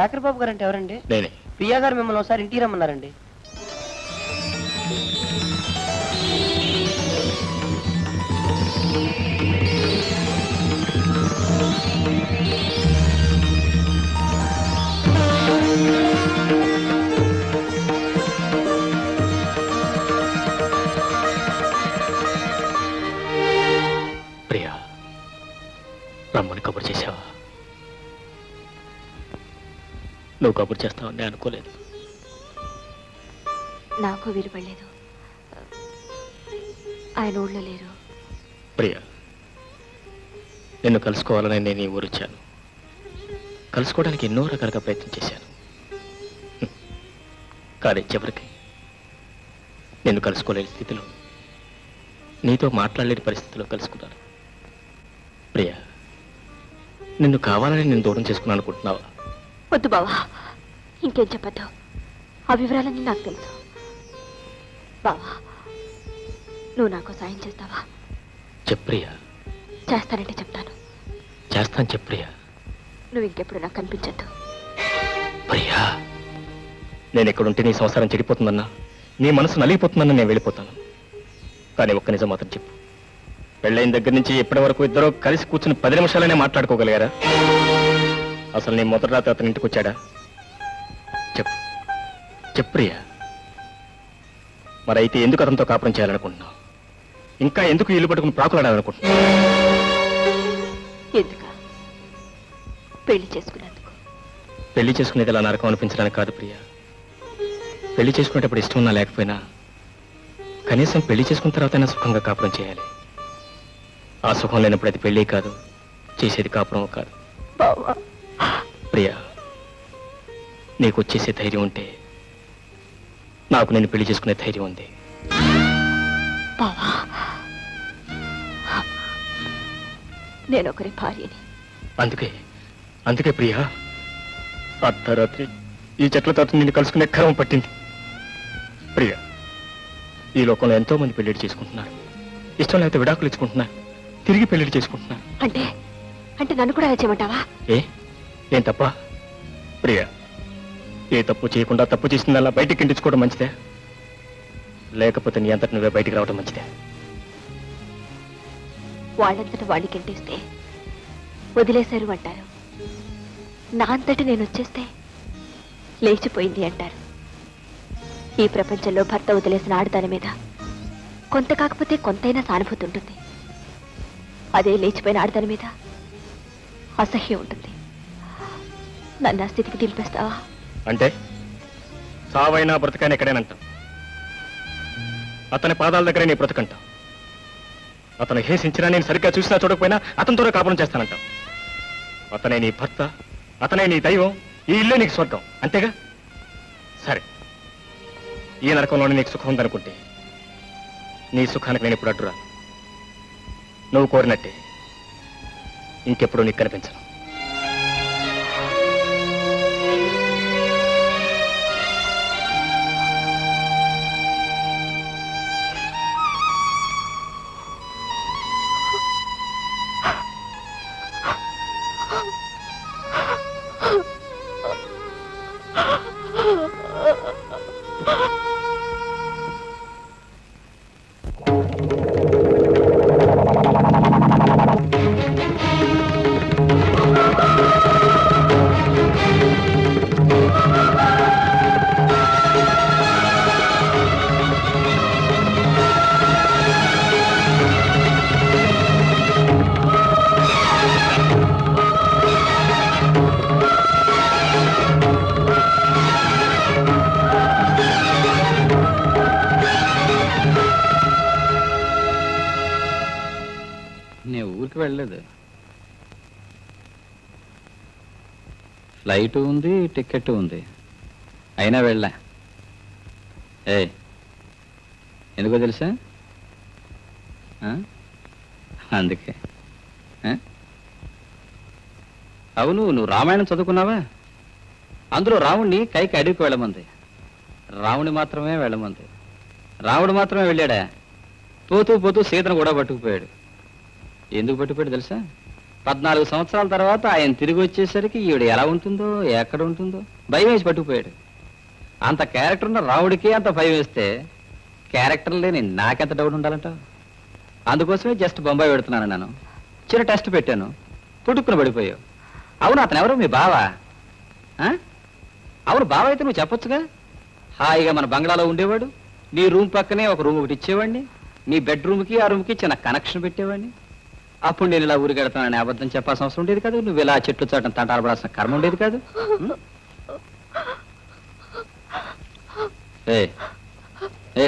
శేఖర్ బాబు గారు అంటే ఎవరండి? నేనే. ప్రియా గారు మిమ్మల్ని ఒకసారి ఇంటికి రమ్మన్నారండి. నువ్వు కబురు చేస్తావని నేను అనుకోలేదు. నాకు విలువలేదు ఆయన ఊళ్ళో లేరు. ప్రియా నిన్ను కలుసుకోవాలని నేను ఈ ఊరు వచ్చాను. కలుసుకోవడానికి ఎన్నో రకాలుగా ప్రయత్నం చేశాను. కానీ చివరికి నిన్ను కలుసుకోలేని స్థితిలో నీతో మాట్లాడలేని పరిస్థితిలో కలుసుకున్నాను. ప్రియా నిన్ను కావాలని నేను దూరం చేసుకున్నాను అనుకుంటున్నావా? వద్దు బావా. ఇంకేం చెప్పద్దు. ఆ వివరాలన్నీ నాకు తెలుసు. బావా నువ్వు నాకు సాయం చేస్తావా? చెప్పు ప్రియా చేస్తానంటే చెప్తాను. చేస్తాను చెప్పు ప్రియా నువ్వు ఇంకెప్పుడు నాకు కనిపించద్దు. ప్రియా నేను ఎక్కడుంటే నీ సంసారం చెడిపోతుందన్నా నీ మనసు నలిగిపోతుందన్నా నేను వెళ్ళిపోతాను. కానీ ఒక్క నిజం మాత్రం చెప్పు. పెళ్ళైన దగ్గర నుంచి ఇప్పటి వరకు ఇద్దరు కలిసి కూర్చుని పది నిమిషాలనే మాట్లాడుకోగలిగారా? అసలు నీ మొదటి రాత్రి అతని ఇంటికి వచ్చాడా? చెప్పు. చెప్పు ప్రియా. మరైతే ఎందుకు అతనితో కాపురం చేయాలనుకుంటున్నావు? ఇంకా ఎందుకు ఇల్లు పట్టుకుని ప్రాకులాడాలనుకుంటున్నావు? ఎందుక? పెళ్ళి చేసుకున్నందుకు. పెళ్ళి చేసుకునేది ఇలా నరకం అనిపించడానికి కాదు ప్రియా. పెళ్ళి చేసుకునేటప్పుడు ఇష్టం ఉన్నా లేకపోయినా కనీసం పెళ్ళి చేసుకున్న తర్వాతైనా సుఖంగా కాపురం చేయాలి. ఆ సుఖం లేనప్పుడు అది పెళ్ళి కాదు చేసేది కాపురం కాదు. బావా. ప్రియా నీకు వచ్చేసే ధైర్యం ఉంటే నాకు నేను పెళ్ళి చేసుకునే ధైర్యం ఉంది. బావా నేను ఒకరి భార్యని. అందుకే అందుకే ప్రియా అర్ధరాత్రి ఈ చెట్ల తాత నిన్ను కలుసుకునే క్రమం పట్టింది. ప్రియా ఈ లోకంలో ఎంతో మంది పెళ్ళిడి చేసుకుంటున్నారు. ఇష్టం లేకపోతే విడాకులు ఇచ్చుకుంటున్నారు. తిరిగి పెళ్ళిడి చేసుకుంటున్నారు. అంటే అంటే నన్ను కూడా చేయమంటావా? ఏ? ఏం తప్ప? ప్రియ ఏ తప్పు చేయకుండా తప్పు చేసిందల్లా బయటికి కిండించుకోవడం మంచిదే. లేకపోతే నీ అంతటి నువ్వే బయటికి రావడం మంచిదే. వాళ్ళంతట వాళ్ళు కింటిస్తే వదిలేశారు అంటారు. నా అంతటి నేను వచ్చేస్తే లేచిపోయింది అంటారు. ఈ ప్రపంచంలో భర్త వదిలేసిన ఆడదాని మీద కొంత కాకపోతే కొంతైనా సానుభూతి ఉంటుంది. అదే లేచిపోయిన ఆడదాని మీద అసహ్యం ఉంటుంది. నన్ను ఆ స్థితికి దింపేస్తావా? అంటే? సావైనా బ్రతకైనా ఎక్కడేనంటాం అతని పాదాల దగ్గరే నీ బ్రతకంటాం అతను హేసించినా నేను సరిగ్గా చూసినా చూడకపోయినా అతనితోనే కాపురం చేస్తానంటాం అతనే నీ భర్త అతనే నీ దైవం ఈ ఇల్లే నీకు స్వర్గం అంతేగా? సరే. ఈ నరకంలోనే నీకు సుఖం ఉందనుకుంటే నీ సుఖానికి నేను ఇప్పుడు అడ్డురా నువ్వు కోరినట్టే ఇంకెప్పుడు నీకు కనిపించను. ఫ్లైట్ ఉంది టికెట్ ఉంది. అయినా వెళ్ళా. ఏ ఎందుకో తెలుసా? ఆ? అందుకే. అవును నువ్వు రామాయణం చదువుకున్నావా? అందులో రావుణ్ణి కైకి అడవికి వెళ్ళమంది. రావుని మాత్రమే వెళ్ళమంది. రావుడు మాత్రమే వెళ్ళాడా? పోతూ పోతూ సీతను కూడా పట్టుకుపోయాడు. ఎందుకు పట్టుకుపోయాడు తెలుసా? పద్నాలుగు సంవత్సరాల తర్వాత ఆయన తిరిగి వచ్చేసరికి ఈవిడ ఎలా ఉంటుందో ఎక్కడ ఉంటుందో భయం వేసి పట్టుకుపోయాడు. అంత క్యారెక్టర్ ఉన్న రావుడికి అంత భయం వేస్తే క్యారెక్టర్ లేని నాకెంత డౌట్ ఉండాలంట? అందుకోసమే జస్ట్ బొంబాయి పెడుతున్నాను నేను. చిన్న టెస్ట్ పెట్టాను. పుట్టుకుని పడిపోయావు. అవును అతను ఎవరు మీ బావా. ఆ? అవును బావ అయితే నువ్వు చెప్పొచ్చుగా? హాయిగా మన బంగ్లాలో ఉండేవాడు. నీ రూమ్ పక్కనే ఒక రూమ్ ఒకటి ఇచ్చేవాడిని. నీ బెడ్రూమ్కి ఆ రూమ్కి చిన్న కనెక్షన్ పెట్టేవాడిని. అప్పుడు నేను ఇలా ఊరికెడతానని అబద్ధం చెప్పాల్సిన అవసరం ఉండేది కాదు. నువ్వు ఇలా చెట్లు చాటం తంటాడబడాల్సిన కర్మ ఉండేది కాదు. ఏ ఏ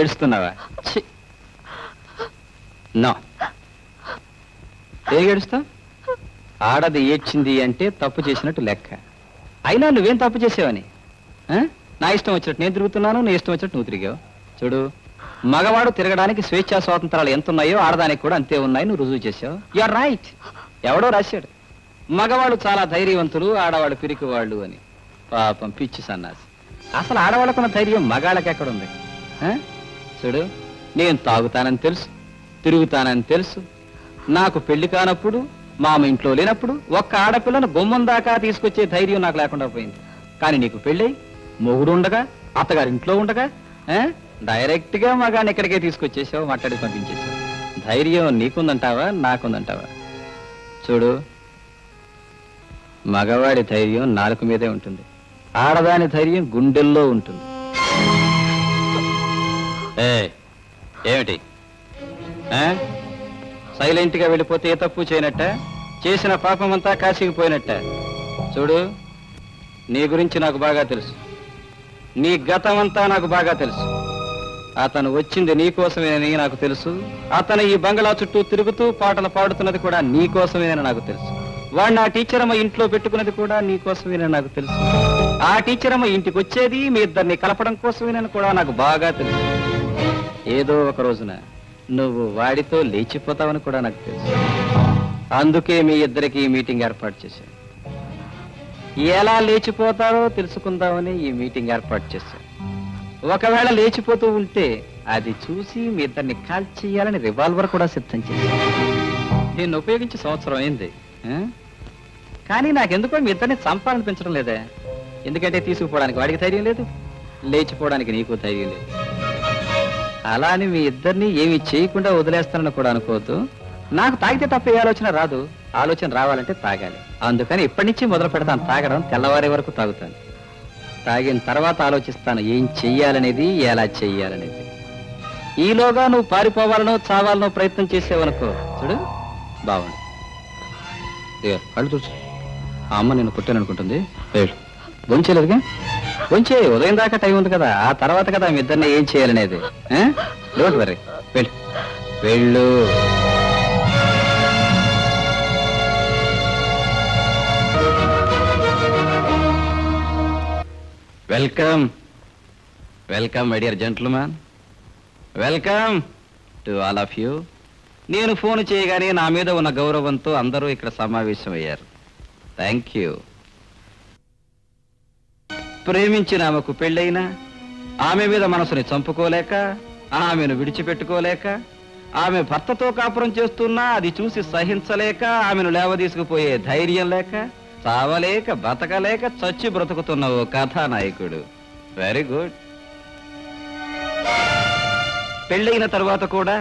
ఏడుస్తున్నావా? నో. ఏ ఏడుస్తా ఆడది ఏడ్చింది అంటే తప్పు చేసినట్టు లెక్క. అయినా నువ్వేం తప్పు చేసావని? నా ఇష్టం వచ్చినట్టు నేను తిరుగుతున్నాను నీ ఇష్టం వచ్చినట్టు నువ్వు తిరిగావు. చూడు. మగవాడు తిరగడానికి స్వేచ్ఛా స్వాతంత్రాలు ఎంత ఉన్నాయో ఆడదానికి కూడా అంతే ఉన్నాయి నువ్వు రుజువు చేసావు ఆర్ రైట్ ఎవడో రాశాడు. మగవాళ్ళు చాలా ధైర్యవంతులు ఆడవాళ్ళు పిరికివాళ్ళు అని. పాపం పిచ్చి సన్నాసి. అసలు ఆడవాళ్ళకున్న ధైర్యం మగాళ్ళకి ఎక్కడుంది? ఆ? చూడు నేను తాగుతానని తెలుసు తిరుగుతానని తెలుసు. నాకు పెళ్ళి కానప్పుడు మామ ఇంట్లో లేనప్పుడు ఒక్క ఆడపిల్లను గుమ్మం దాకా తీసుకొచ్చే ధైర్యం నాకు లేకుండా పోయింది. కానీ నీకు పెళ్ళై మొగుడు ఉండగా అత్తగారి ఇంట్లో ఉండగా డైరెక్ట్గా మగాన్ని ఇక్కడికే తీసుకొచ్చేసావు మాట్లాడి పంపించేసావు. ధైర్యం నీకుందంటావా నాకుందంటావా? చూడు మగవాడి ధైర్యం నాలుక మీదే ఉంటుంది. ఆడదాని ధైర్యం గుండెల్లో ఉంటుంది. ఏ ఏమిటి? సైలెంట్గా వెళ్ళిపోతే ఏ తప్పు చేయనట్ట? చేసిన పాపమంతా కాశీకి పోయినట్ట చూడు నీ గురించి నాకు బాగా తెలుసు. నీ గతం అంతా నాకు బాగా తెలుసు. అతను వచ్చింది నీకోసమేనని నాకు తెలుసు. అతను ఈ బంగ్లా చుట్టూ తిరుగుతూ పాటలు పాడుతున్నది కూడా నీకోసమేనని నాకు తెలుసు. వాడిని ఆ టీచర్ అమ్మ ఇంట్లో పెట్టుకున్నది కూడా నీకోసమేనని నాకు తెలుసు. ఆ టీచర్ అమ్మ ఇంటికి వచ్చేది మీ ఇద్దరిని కలపడం కోసమేనని కూడా నాకు బాగా తెలుసు. ఏదో ఒక రోజున నువ్వు వాడితో లేచిపోతావని కూడా నాకు తెలుసు. అందుకే మీ ఇద్దరికి ఈ మీటింగ్ ఏర్పాటు చేశాను. ఎలా లేచిపోతారో తెలుసుకుందామని ఈ మీటింగ్ ఏర్పాటు చేశాను. ఒకవేళ లేచిపోతూ ఉంటే అది చూసి మీ ఇద్దరిని కాల్ చేయాలని రివాల్వర్ కూడా సిద్ధం చేశాను దీన్ని ఉపయోగించి సంవత్సరం అయింది. ఆ? కానీ నాకెందుకో మీ ఇద్దరిని చంపాలనిపించడం లేదే. ఎందుకంటే తీసుకుపోవడానికి వాడికి ధైర్యం లేదు లేచిపోవడానికి నీకు ధైర్యం లేదు. అలా అని మీ ఇద్దరిని ఏమి చేయకుండా వదిలేస్తానని కూడా అనుకోవద్దు. నాకు తాగితే తప్ప ఏ ఆలోచన రాదు. ఆలోచన రావాలంటే తాగాలి. అందుకని ఇప్పటి నుంచి మొదలు పెడతాను. తాగడం తెల్లవారే వరకు తాగుతాను. తాగిన తర్వాత ఆలోచిస్తాను ఏం చెయ్యాలనేది ఎలా చెయ్యాలనేది. ఈలోగా నువ్వు పారిపోవాలనో చావాలనో ప్రయత్నం చేసేవనుకో. చూడు బాగుంది. ఇదిగో, కళ్ళు చూసు ఆ అమ్మ నేను కొట్టాననుకుంటుంది వెళ్ళు. గొంచేలేదుగా గొంచే ఉదయం దాకా టైం ఉంది కదా. ఆ తర్వాత కదా మీ ఇద్దరిని ఏం చేయాలనేది. Don't worry. వెళ్ళు. వెళ్ళు. Welcome welcome my dear gentleman welcome to all of you నేను ఫోన్ చేయగానే నా మీద ఉన్న గౌరవంతో అందరూ ఇక్కడ సమావేశమయ్యారు. థ్యాంక్ యూ ప్రేమించిన ఆమెకు పెళ్ళైనా ఆమె మీద మనసుని చంపుకోలేక ఆమెను విడిచిపెట్టుకోలేక ఆమె భర్తతో కాపురం చేస్తున్నా అది చూసి సహించలేక ఆమెను లేవదీసుకుపోయే ధైర్యం లేక చావలేక బతకలేక చచ్చి బ్రతుకుతున్న ఓ కథానాయకుడు. వెరీ గుడ్ పెళ్ళైన తరువాత కూడా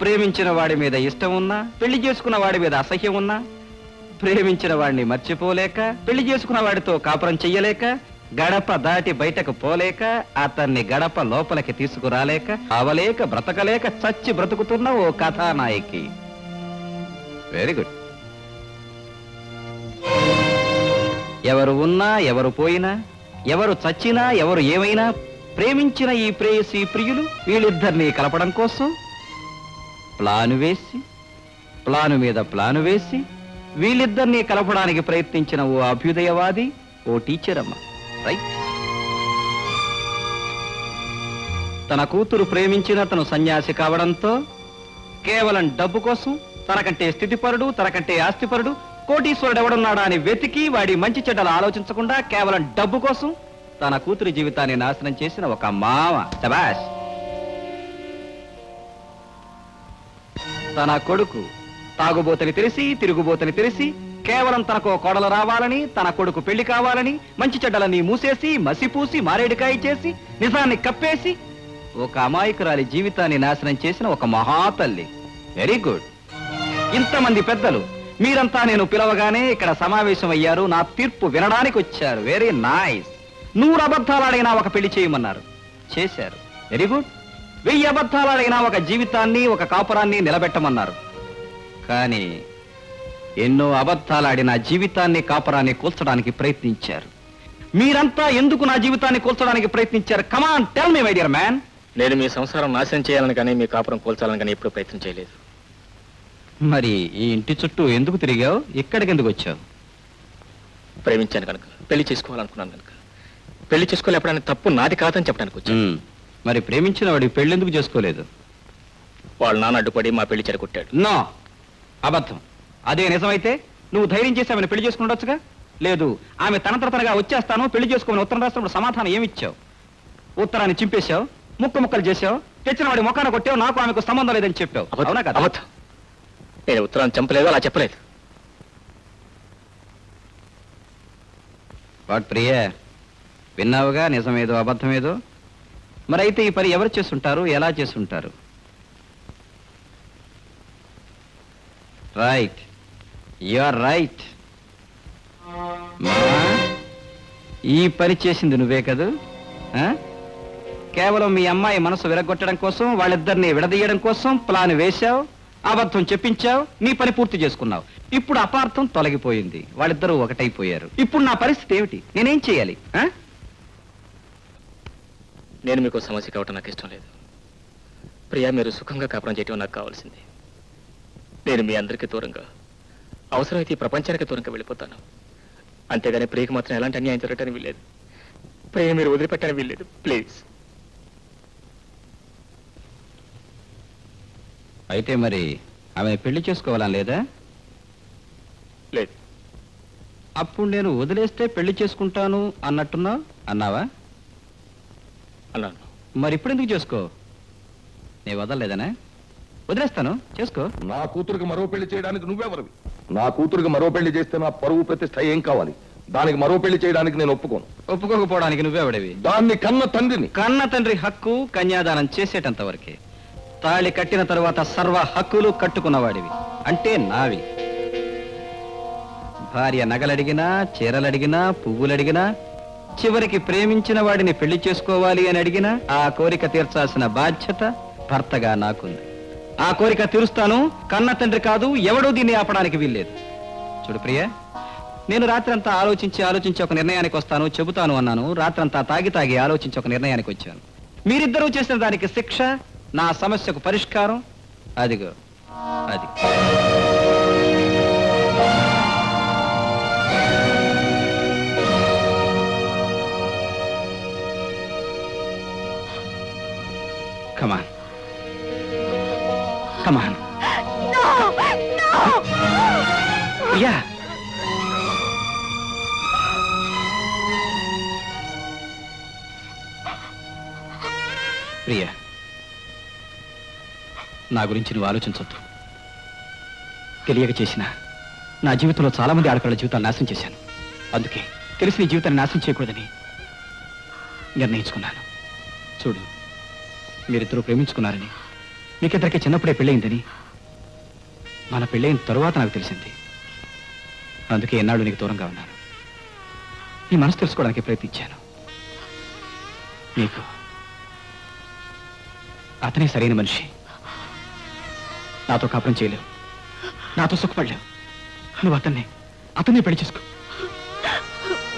ప్రేమించిన వాడి మీద ఇష్టం ఉన్నా పెళ్ళి చేసుకున్న వాడి మీద అసహ్యం ఉన్నా ప్రేమించిన వాడిని మర్చిపోలేక పెళ్ళి చేసుకున్న వాడితో కాపురం చెయ్యలేక గడప దాటి బయటకు పోలేక అతన్ని గడప లోపలికి తీసుకురాలేక అవలేక బ్రతకలేక చచ్చి బ్రతుకుతున్న ఓ కథానాయకి. వెరీ గుడ్ ఎవరు ఉన్నా ఎవరు పోయినా ఎవరు చచ్చినా ఎవరు ఏమైనా ప్రేమించిన ఈ ప్రేయసి ప్రియులు వీళ్ళిద్దరినీ కలపడం కోసం ప్లాను వేసి ప్లాను మీద ప్లాను వేసి వీళ్ళిద్దరినీ కలపడానికి ప్రయత్నించిన ఓ అభ్యుదయవాది ఓ టీచర్ అమ్మ. రైట్ తన కూతురు ప్రేమించిన తను సన్యాసి కావడంతో కేవలం డబ్బు కోసం తనకంటే స్థితిపరుడు తనకంటే ఆస్తిపరుడు కోటీశ్వరుడు ఎవడున్నాడా అని వెతికి వాడి మంచి చెడ్డలు ఆలోచించకుండా కేవలం డబ్బు కోసం తన కూతురి జీవితాన్ని నాశనం చేసిన ఒక మామ. శబాష్ తన కొడుకు తాగుబోతని తెలిసి తిరుగుబోతని తెలిసి కేవలం తనకు కోడలు రావాలని తన కొడుకు పెళ్ళి కావాలని మంచి చెడ్డలని మూసేసి మసిపూసి మారేడుకాయ చేసి నిజాన్ని కప్పేసి ఒక అమాయకురాలి జీవితాన్ని నాశనం చేసిన ఒక మహాతల్లి. వెరీ గుడ్ ఇంతమంది పెద్దలు మీరంతా నేను పిలవగానే ఇక్కడ సమావేశం అయ్యారు నా తీర్పు వినడానికి వచ్చారు. వెరీ నైస్ నూరు అబద్ధాలాడైనా ఒక పెళ్ళి చేయమన్నారు. చేశారు. వెరీ గుడ్ వెయ్యి అబద్ధాలాడైనా ఒక జీవితాన్ని ఒక కాపురాన్ని నిలబెట్టమన్నారు. కానీ ఎన్నో అబద్ధాలాడిన జీవితాన్ని కాపురాన్ని కూల్చడానికి ప్రయత్నించారు. మీరంతా ఎందుకు నా జీవితాన్ని కూల్చడానికి ప్రయత్నించారు? Come on tell me my dear man నేను మీ సంసారం నాశనం చేయాలని కానీ మీ కాపురం కూల్చాలని కానీ ఎప్పుడు ప్రయత్నం చేయలేదు. మరి ఈ ఇంటి చుట్టూ ఎందుకు తిరిగావు? ఇక్కడికి ఎందుకు వచ్చావు? ప్రేమించాను కనుక. పెళ్ళి చేసుకోవాలనుకున్నాను కనుక. పెళ్ళి చేసుకోలేపడానికి తప్పు నాది కాదని చెప్పడానికి వచ్చాను. మరి ప్రేమించిన వాడి పెళ్ళెందుకు చేసుకోలేదు? వాళ్ళ నాన్న అడ్డుపడి మా పెళ్ళి చెడగొట్టాడు. నో. అబద్ధం. అదే నిజమైతే నువ్వు ధైర్యం చేసి ఆమెను పెళ్ళి చేసుకుండొచ్చుగా? లేదు ఆమె తన తరతనగా వచ్చేస్తాను పెళ్ళి చేసుకోమని ఉత్తరం రాసినప్పుడు సమాధానం ఏమిచ్చావు? ఉత్తరాన్ని చింపేశావు ముక్క ముక్కలు చేశావు తెచ్చిన వాడి ముఖాన కొట్టావు నాకు ఆమెకు సంబంధం లేదని చెప్పావు. అవునా కదా? అబద్ధం. నేను ఉత్తరాన్ని చంపలేదు అలా చెప్పలేదు. వాట్ ప్రియ? విన్నావుగా? నిజమేదో అబద్ధమేదో? మరి అయితే ఈ పని ఎవరు చేస్తుంటారు? ఎలా చేస్తుంటారు? రైట్ యు ఆర్ రైట్ ఈ పని చేసింది నువ్వే కదూ? ఆ? కేవలం మీ అమ్మాయి మనసు విరగొట్టడం కోసం వాళ్ళిద్దరిని విడదీయడం కోసం ప్లాన్ వేశావు? అబద్ధం చెప్పించావు నీ పని పూర్తి చేసుకున్నావు. ఇప్పుడు అపార్థం తొలగిపోయింది. వాళ్ళిద్దరూ ఒకటైపోయారు. ఇప్పుడు నా పరిస్థితి ఏమిటి? నేనేం చేయాలి? ఆ? నేను మీకు సమస్య కావటం నాకు ఇష్టం లేదు. ప్రియా మీరు సుఖంగా కాపురం చేయటం నాకు కావాల్సింది. నేను మీ అందరికీ దూరంగా అవసరమైతే ఈ ప్రపంచానికి దూరంగా వెళ్ళిపోతాను. అంతేగాని ప్రియకి మాత్రం ఎలాంటి అన్యాయం జరగటానికి వీల్లేదు. ప్రియ మీరు వదిలిపెట్టడానికి వీల్లేదు. ప్లీజ్. అయితే మరి ఆమె పెళ్ళి చేసుకోవాలని లేదా? లేదు. అప్పుడు నేను వదిలేస్తే పెళ్ళి చేసుకుంటాను అన్నట్టున్నావు అన్నావా? అన్నాను. మరి ఇప్పుడు ఎందుకు చేసుకో? నేను వదలలేదనా? వదిలేస్తాను చేసుకో. నా కూతురికి మరో పెళ్ళి చేయడానికి నువ్వెవరివి? నా కూతురికి మరో పెళ్ళి చేస్తే నా పరువు ప్రతిష్ట ఏం కావాలి? దానికి మరో పెళ్ళి చేయడానికి నేను ఒప్పుకోను. ఒప్పుకోకపోవడానికి నువ్వెవడవి? దాన్ని కన్న తండ్రిని. కన్న తండ్రి హక్కు కన్యాదానం చేసేటంత వరకే తాళి కట్టిన తరువాత సర్వ హక్కులు కట్టుకున్నవాడివి. అంటే నావి. భార్య నగలడిగినా చీరలడిగినా పువ్వులడిగినా చివరికి ప్రేమించిన వాడిని పెళ్ళి చేసుకోవాలి అని అడిగినా ఆ కోరిక తీర్చాల్సిన బాధ్యత భర్తగా నాకుంది. ఆ కోరిక తీరుస్తాను కన్న తండ్రి కాదు ఎవడూ దీన్ని ఆపడానికి వీల్లేదు. చూడు ప్రియ నేను రాత్రంతా ఆలోచించి ఆలోచించి ఒక నిర్ణయానికి వస్తాను చెబుతాను అన్నాను రాత్రంతా తాగి తాగి ఆలోచించి ఒక నిర్ణయానికి వచ్చాను. మీరిద్దరూ చేసిన దానికి శిక్ష నా సమస్యకు పరిష్కారం అదిగో అది. కమాన్ కమాన్ యా ప్రియ నా గురించి నువ్వు ఆలోచించొద్దు. తెలియక చేసిన నా జీవితంలో చాలా మంది ఆడపిల్లల జీవితాలు నాశనం చేశాను. అందుకే తెలిసి నీ జీవితాన్ని నాశనం చేయకూడదని నిర్ణయించుకున్నాను. చూడు మీరిద్దరూ ప్రేమించుకున్నారని మీకిద్దరికి చిన్నప్పుడే పెళ్ళయిందని మన పెళ్ళైన తరువాత నాకు తెలిసింది. అందుకే ఎన్నాళ్ళు నీకు దూరంగా ఉన్నాను. నీ మనసు తెలుసుకోవడానికి ప్రయత్నించాను. నీకు అతనే సరైన మనిషి. నాతో కాపురం చేయలేవు. నాతో సుఖపడలేవు. నువ్వు అతన్ని అతన్ని పెళ్ళి చేసుకో.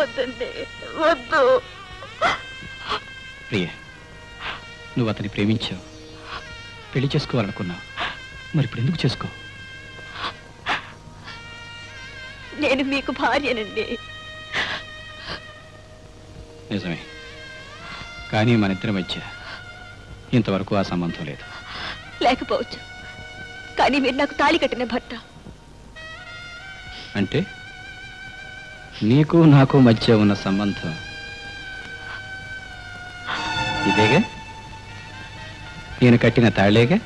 వద్దండి వద్దు. ప్రియ నువ్వు అతన్ని ప్రేమించావు. పెళ్ళి చేసుకోవాలనుకున్నావు. మరి ఇప్పుడు ఎందుకు చేసుకో? నేను మీకు భార్యనండి. నిజమే. కానీ మన ఇద్దరి మధ్య ఇంతవరకు ఆ సంబంధం లేదు. లేకపోవచ్చు. కానీ మీరు నాకు తాళి కట్టిన భర్త. అంటే? నీకు నాకు మధ్య ఉన్న సంబంధం. ఇదేగా? నేను కట్టిన తాళేగా?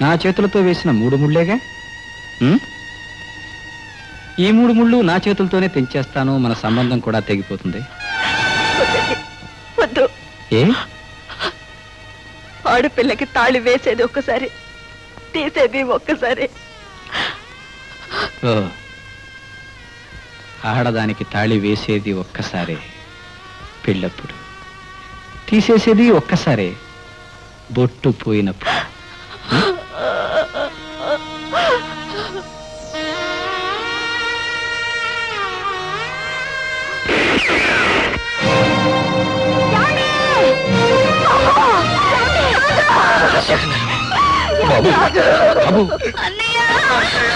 నా చేతులతో వేసిన మూడు ముళ్ళేగా? ఈ మూడు ముళ్ళు నా చేతులతోనే తెంచేస్తాను మన సంబంధం కూడా తెగిపోతుంది. వద్దండి. వద్దు. ఏ? ఆడపిల్లకి తాళి వేసేది ఒక్కసారి. తీసేది ఒక్కసారి. ఓ. ఆడదానికి తాళి వేసేది ఒక్కసారే. పెళ్ళప్పుడు. తీసేసేది ఒక్కసారే. బొట్టు పోయినప్పుడు. బాబు.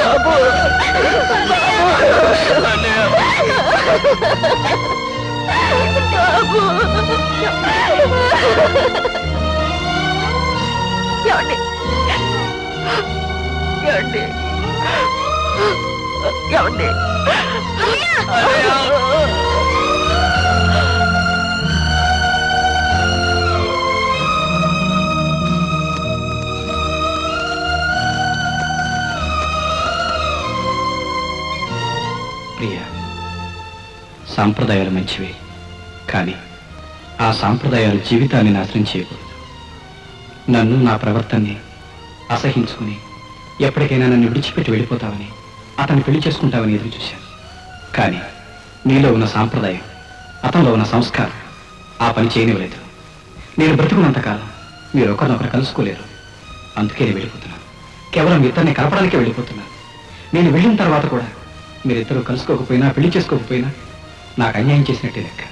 బాబు. ఏమండి? ఏమండి? ఏమండి? సాంప్రదాయాలు మంచివే. కానీ ఆ సాంప్రదాయాలు జీవితాన్ని నాశనం చేయకూడదు. నన్ను నా ప్రవర్తనని అసహించుకుని ఎప్పటికైనా నన్ను విడిచిపెట్టి వెళ్ళిపోతావని అతన్ని పెళ్ళి చేసుకుంటావని ఎదురు చూశాను. కానీ నీలో ఉన్న సాంప్రదాయం అతనిలో ఉన్న సంస్కారం ఆ పని చేయనివ్వలేదు. నేను బ్రతుకున్నంతకాలం మీరు ఒకరినొకరు కలుసుకోలేరు. అందుకే నేను వెళ్ళిపోతున్నాను. కేవలం ఇద్దరిని కలపడానికే వెళ్ళిపోతున్నాను. నేను వెళ్ళిన తర్వాత కూడా మీరిద్దరూ కలుసుకోకపోయినా పెళ్ళి చేసుకోకపోయినా నాకు అన్యాయం చేసినట్టే లెక్క.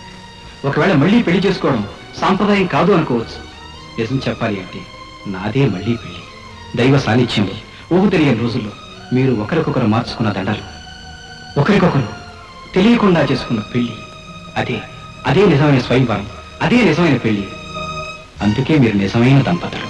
ఒకవేళ మళ్ళీ పెళ్ళి చేసుకోవడం సాంప్రదాయం కాదు అనుకోవచ్చు. నిజం చెప్పాలి అంటే నాదే మళ్ళీ పెళ్ళి. దైవ సాన్నిధ్యంలో ఊహు తెలియని రోజుల్లో మీరు ఒకరికొకరు మార్చుకున్న దండలు. ఒకరికొకరు తెలియకుండా చేసుకున్న పెళ్ళి. అదే అదే నిజమైన స్వయంవరం అదే నిజమైన పెళ్ళి. అందుకే మీరు నిజమైన దంపతులు.